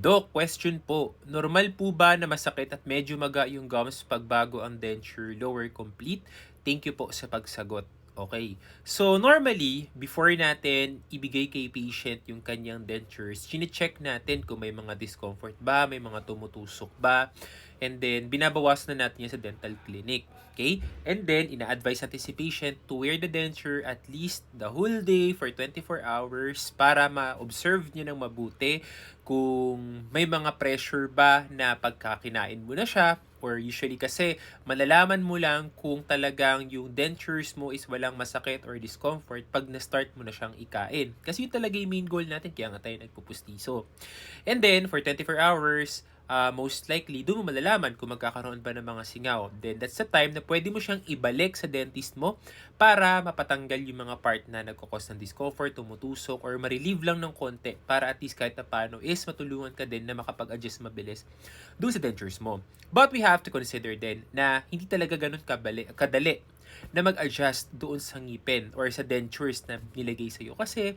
Doc, question po. Normal po ba na masakit at medyo maga yung gums pag bago ang denture lower complete? Thank you po sa pagsagot. Okay. So, normally, before natin ibigay kay patient yung kanyang dentures, chine-check natin kung may mga discomfort ba, may mga tumutusok ba, and then binabawas na natin yan sa dental clinic. Okay? And then, ina-advise natin si patient to wear the denture at least the whole day for 24 hours para ma-observe niya ng mabuti kung may mga pressure ba na pagkakinain mo na siya or usually kasi malalaman mo lang kung talagang yung dentures mo is walang masakit or discomfort pag na-start mo na siyang ikain. Kasi yun talaga yung main goal natin kaya nga tayo nagpupustiso. And then, for 24 hours, uh, most likely, doon mo malalaman kung magkakaroon ba ng mga singaw. Then, that's the time na pwede mo siyang ibalik sa dentist mo para mapatanggal yung mga part na nagkakos ng discomfort, tumutusok, or ma-relieve lang ng konti para at least kahit na paano is matulungan ka din na makapag-adjust mabilis doon sa dentures mo. But we have to consider din na hindi talaga ganun kabali, kadali na mag-adjust doon sa ngipin or sa dentures na nilagay sa'yo. Kasi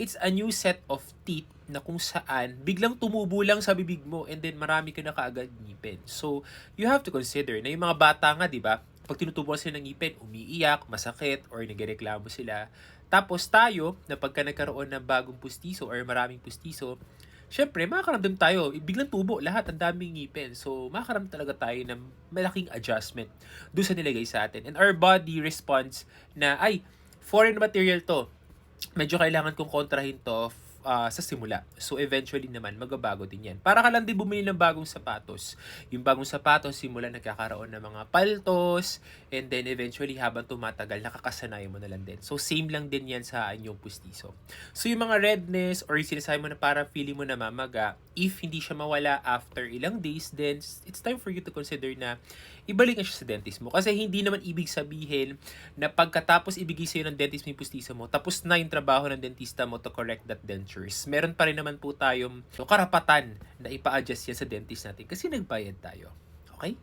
it's a new set of teeth na kung saan biglang tumubo lang sa bibig mo and then marami ka na kaagad ngipin. So, you have to consider na yung mga bata nga, di ba, pag tinutubuan sila ng ngipin, umiiyak, masakit, or nagreklamo sila. Tapos tayo, na pagka nagkaroon ng bagong pustiso or maraming pustiso, syempre, makakaramdam tayo. Biglang tubo lahat, ang daming ngipin. So, makakaramdam talaga tayo ng malaking adjustment doon sa nilagay sa atin. And our body responds na, ay, foreign material to. Medyo kailangan kong kontrahin to uh, sa simula. So, eventually naman, magbabago din yan. Para ka lang din bumili ng bagong sapatos. Yung bagong sapatos, simula nagkakaroon ng mga paltos, and then eventually, habang tumatagal, nakakasanay mo na lang din. So, same lang din yan sa inyong pustiso. So, yung mga redness, or yung sinasabi mo na para feeling mo na mamaga, if hindi siya mawala after ilang days, then it's time for you to consider na ibalik na siya sa dentist mo. Kasi hindi naman ibig sabihin na pagkatapos ibigay sa'yo ng dentist mo yung pustiso mo, tapos na yung trabaho ng dentista mo to correct that dentures. Meron pa rin naman po tayong karapatan na ipa-adjust yan sa dentist natin kasi nagbayad tayo. Okay?